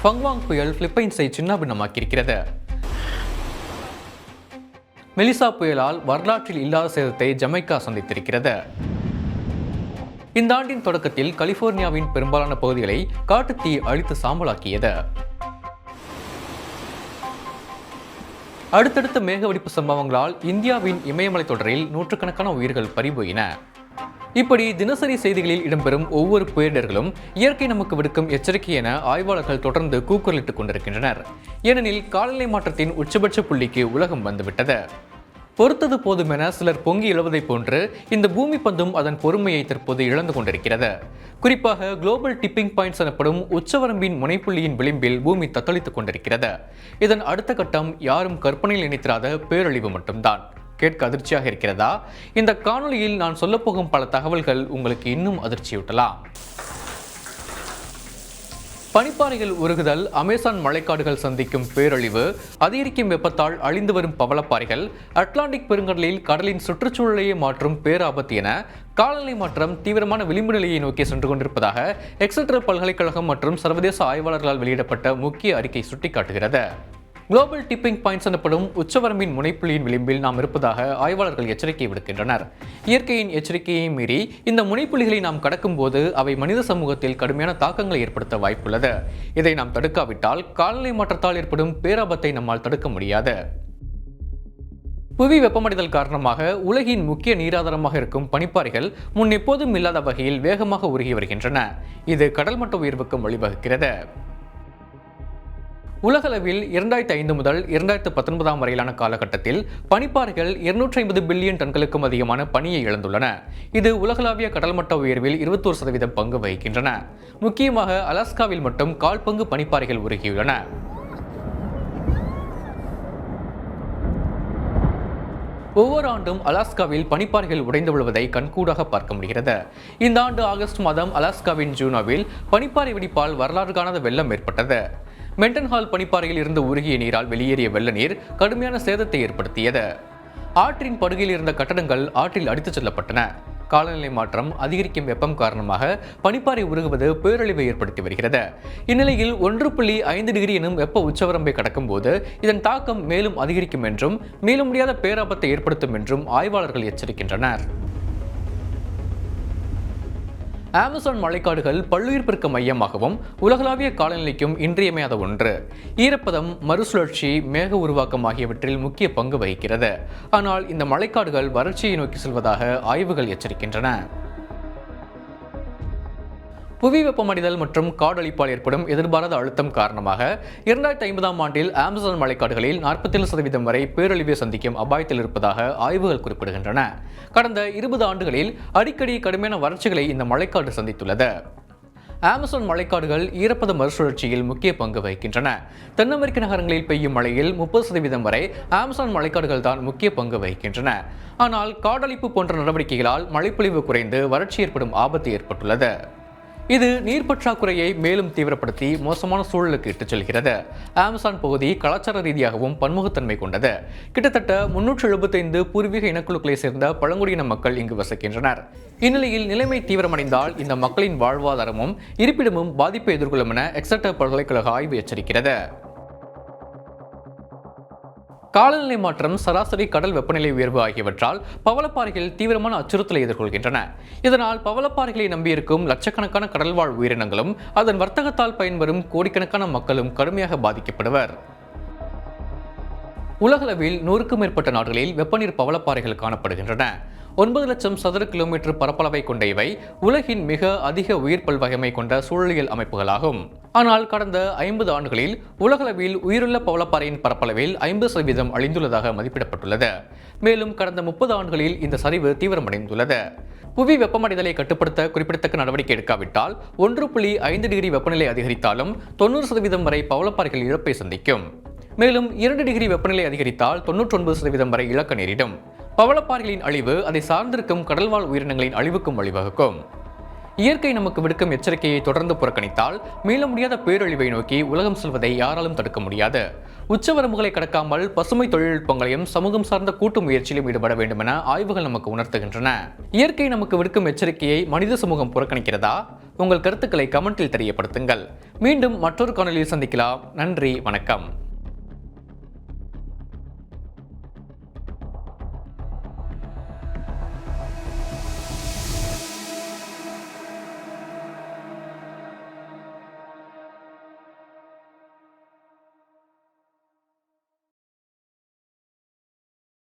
ஃபங்வாங் புயல் பிலிப்பைன்ஸை சின்னாபின்னமாக்கியிருக்கிறது. மெலிசா புயலால் வரலாற்றில் இல்லாத சேதத்தை ஜமைக்கா சந்தித்திருக்கிறது. இந்த ஆண்டின் தொடக்கத்தில் கலிபோர்னியாவின் பெரும்பாலான பகுதிகளை காட்டுத்தீ அழித்து சாம்பலாக்கியது. அடுத்தடுத்த மேகவெடிப்பு சம்பவங்களால் இந்தியாவின் இமயமலை தொடரில் நூற்றுக்கணக்கான உயிர்கள் பறிபோயின. இப்படி தினசரி செய்திகளில் இடம்பெறும் ஒவ்வொரு பேரிடர்களும் இயற்கை நமக்கு விடுக்கும் எச்சரிக்கை என ஆய்வாளர்கள் தொடர்ந்து கூக்குரலிட்டுக் கொண்டிருக்கின்றனர். ஏனெனில் காலநிலை மாற்றத்தின் உச்சபட்ச புள்ளிக்கு உலகம் வந்துவிட்டது. பொறுத்தது போதுமென சிலர் பொங்கி எழுவதைப் போன்று இந்த பூமி பந்தும் அதன் பொறுமையை தற்போது இழந்து கொண்டிருக்கிறது. குறிப்பாக குளோபல் டிப்பிங் பாயிண்ட்ஸ் எனப்படும் உச்சவரம்பின் முனைப்புள்ளியின் விளிம்பில் பூமி தத்தளித்துக் கொண்டிருக்கிறது. இதன் அடுத்த கட்டம் யாரும் கற்பனையில் நினைத்திராத பேரழிவு மட்டும்தான். கேட்க அதிர்ச்சியாக இருக்கிறதா? இந்த காணொலியில் நான் சொல்லப்போகும் பல தகவல்கள் உங்களுக்கு இன்னும் அதிர்ச்சியூட்டலாம். பனிப்பாறைகள் உருகுதல் அமேசான் மழைக்காடுகள் சந்திக்கும் பேரழிவு அதிகரிக்கும் வெப்பத்தால் அழிந்து வரும் பவளப்பாறைகள் அட்லாண்டிக் பெருங்கடலில் கடலின் சுற்றுச்சூழலையே மாற்றும் பேராபத்து என காலநிலை மாற்றம் தீவிரமான விளிம்பு நிலையை நோக்கி சென்று கொண்டிருப்பதாக எக்ஸெட்டர் பல்கலைக்கழகம் மற்றும் சர்வதேச ஆய்வாளர்களால் வெளியிடப்பட்ட முக்கிய அறிக்கை சுட்டிக்காட்டுகிறது. குளோபல் டிப்பிங் பாயிண்ட்ஸ் எனப்படும் உச்சவரம்பின் முனைப்புள்ளியின் விளிம்பில் நாம் இருப்பதாக ஆய்வாளர்கள் எச்சரிக்கை விடுக்கின்றனர். இயற்கையின் எச்சரிக்கையை மீறி இந்த முனைப்புள்ளிகளை நாம் கடக்கும்போது அவை மனித சமூகத்தில் கடுமையான தாக்கங்களை ஏற்படுத்த வாய்ப்புள்ளது. இதை நாம் தடுக்காவிட்டால் காலநிலை மாற்றத்தால் ஏற்படும் பேராபத்தை நம்மால் தடுக்க முடியாது. புவி வெப்பமடைதல் காரணமாக உலகின் முக்கிய நீராதாரமாக இருக்கும் பனிப்பாறைகள் முன் எப்போதும் இல்லாத வகையில் வேகமாக உருகி வருகின்றன. இது கடல் மட்ட உயர்வுக்கும் வழிவகுக்கிறது. உலகளவில் இரண்டாயிரத்தி ஐந்து முதல் இரண்டாயிரத்து பத்தொன்பதாம் வரையிலான காலகட்டத்தில் பனிப்பாறைகள் இருநூற்றி ஐம்பது பில்லியன் டன்களுக்கும் அதிகமான பனியை இழந்துள்ளன. இது உலகளாவிய கடல் மட்ட உயர்வில் இருபத்தோரு சதவீதம் பங்கு வகிக்கின்றன. முக்கியமாக அலாஸ்காவில் மட்டும் கால் பங்கு பனிப்பாறைகள் உருகியுள்ளன. ஒவ்வொரு ஆண்டும் அலாஸ்காவில் பனிப்பாறைகள் உடைந்து விழுவதை கண்கூடாக பார்க்க முடிகிறது. இந்த ஆண்டு ஆகஸ்ட் மாதம் அலாஸ்காவின் ஜூனோவில் பனிப்பாறை வெடிப்பால் வரலாறு காணாத வெள்ளம் ஏற்பட்டது. மென்டன்ஹால் பனிப்பாறையில் இருந்து உருகிய நீரால் வெளியேறிய வெள்ள நீர் கடுமையான சேதத்தை ஏற்படுத்தியது. ஆற்றின் படுகையில் இருந்த கட்டடங்கள் ஆற்றில் அடித்துச் செல்லப்பட்டன. காலநிலை மாற்றம் அதிகரிக்கும் வெப்பம் காரணமாக பனிப்பாறை உருகுவது பேரழிவை ஏற்படுத்தி வருகிறது. இந்நிலையில் ஒன்று புள்ளி ஐந்து டிகிரி எனும் வெப்ப உச்சவரம்பை கடக்கும்போது இதன் தாக்கம் மேலும் அதிகரிக்கும் என்றும் மீள முடியாத பேராபத்தை ஏற்படுத்தும் என்றும் ஆய்வாளர்கள் எச்சரிக்கின்றனர். அமேசான் மழைக்காடுகள் பல்லுயிர் பெருக்க மையமாகவும் உலகளாவிய காலநிலைக்கும் இன்றியமையாத ஒன்று. ஈரப்பதம் மறுசுழற்சி மேக உருவாக்கம் ஆகியவற்றில் முக்கிய பங்கு வகிக்கிறது. ஆனால் இந்த மழைக்காடுகள் வறட்சியை நோக்கி செல்வதாக ஆய்வுகள் எச்சரிக்கின்றன. புவி வெப்பமடைதல் மற்றும் காடழிப்பால் ஏற்படும் எதிர்பாராத அழுத்தம் காரணமாக இரண்டாயிரத்தி ஐம்பதாம் ஆண்டில் அமேசான் மழைக்காடுகளில் நாற்பத்தேழு சதவீதம் வரை பேரழிவை சந்திக்கும் அபாயத்தில் இருப்பதாக ஆய்வுகள் குறிப்பிடுகின்றன. கடந்த இருபது ஆண்டுகளில் அடிக்கடி கடுமையான வறட்சிகளை இந்த மழைக்காடு சந்தித்துள்ளது. ஆமசான் மழைக்காடுகள் ஈரப்பத மறுசுழற்சியில் முக்கிய பங்கு வகிக்கின்றன. தென் அமெரிக்க நகரங்களில் பெய்யும் மழையில் முப்பது சதவீதம் வரை ஆமசான் மழைக்காடுகள் தான் முக்கிய பங்கு வகிக்கின்றன. ஆனால் காடழிப்பு போன்ற நடவடிக்கைகளால் மழைப்பொழிவு குறைந்து வறட்சி ஏற்படும் ஆபத்து ஏற்பட்டுள்ளது. இது நீர் பற்றாக்குறையை மேலும் தீவிரப்படுத்தி மோசமான சூழலுக்கு இட்டுச் செல்கிறது. ஆமசான் பகுதி கலாச்சார ரீதியாகவும் பன்முகத்தன்மை கொண்டது. கிட்டத்தட்ட முன்னூற்று எழுபத்தைந்து பூர்வீக இனக்குழுக்களை சேர்ந்த பழங்குடியின மக்கள் இங்கு வசிக்கின்றனர். இந்நிலையில் நிலைமை தீவிரமடைந்தால் இந்த மக்களின் வாழ்வாதாரமும் இருப்பிடமும் பாதிப்பை எதிர்கொள்ளும் என எக்ஸட்டர் பல்கலைக்கழக ஆய்வு எச்சரிக்கிறது. காலநிலை மாற்றம் சராசரி கடல் வெப்பநிலை உயர்வு ஆகியவற்றால் பவளப்பாறைகள் தீவிரமான அச்சுறுத்தலை எதிர்கொள்கின்றன. இதனால் பவளப்பாறைகளை நம்பியிருக்கும் லட்சக்கணக்கான கடல்வாழ் உயிரினங்களும் அதன் வர்த்தகத்தால் பயன்பெறும் கோடிக்கணக்கான மக்களும் கடுமையாக பாதிக்கப்படுவர். உலகளவில் நூறுக்கும் மேற்பட்ட நாடுகளில் வெப்பநீர் பவளப்பாறைகள் காணப்படுகின்றன. ஒன்பது லட்சம் சதுர கிலோமீட்டர் பரப்பளவை கொண்ட இவை உலகின் மிக அதிக உயிர் பல்வகைமை கொண்ட சூழலியல் அமைப்புகளாகும். ஆனால் கடந்த ஐம்பது ஆண்டுகளில் உலகளவில் உயிருள்ள பவளப்பாறையின் பரப்பளவில் ஐம்பது சதவீதம் அழிந்துள்ளதாக மதிப்பிடப்பட்டுள்ளது. மேலும் கடந்த முப்பது ஆண்டுகளில் இந்த சரிவு தீவிரமடைந்துள்ளது. புவி வெப்பமடைதலை கட்டுப்படுத்த குறிப்பிடத்தக்க நடவடிக்கை எடுக்காவிட்டால் ஒன்று புள்ளி ஐந்து டிகிரி வெப்பநிலை அதிகரித்தாலும் தொண்ணூறு சதவீதம் வரை பவளப்பாறைகள் இழப்பை சந்திக்கும். மேலும் இரண்டு டிகிரி வெப்பநிலை அதிகரித்தால் தொன்னூற்றொன்பது சதவீதம் வரை இழக்க நேரிடும். பவளப்பாறைகளின் அழிவு அதை சார்ந்திருக்கும் கடல்வாழ் உயிரினங்களின் அழிவுக்கும் வழிவகுக்கும். இயற்கை நமக்கு விடுக்கும் எச்சரிக்கையை தொடர்ந்து புறக்கணித்தால் மீள முடியாத பேரழிவை நோக்கி உலகம் செல்வதை யாராலும் தடுக்க முடியாது. உச்சவரம்புகளை கடக்காமல் பசுமை தொழில்நுட்பங்களையும் சமூகம் சார்ந்த கூட்டு முயற்சியிலும் ஈடுபட வேண்டும் என ஆய்வுகள் நமக்கு உணர்த்துகின்றன. இயற்கை நமக்கு விடுக்கும் எச்சரிக்கையை மனித சமூகம் புறக்கணிக்கிறதா? உங்கள் கருத்துக்களை கமெண்டில் தெரியப்படுத்துங்கள். மீண்டும் மற்றொரு காணொலியில் சந்திக்கலாம். நன்றி வணக்கம்.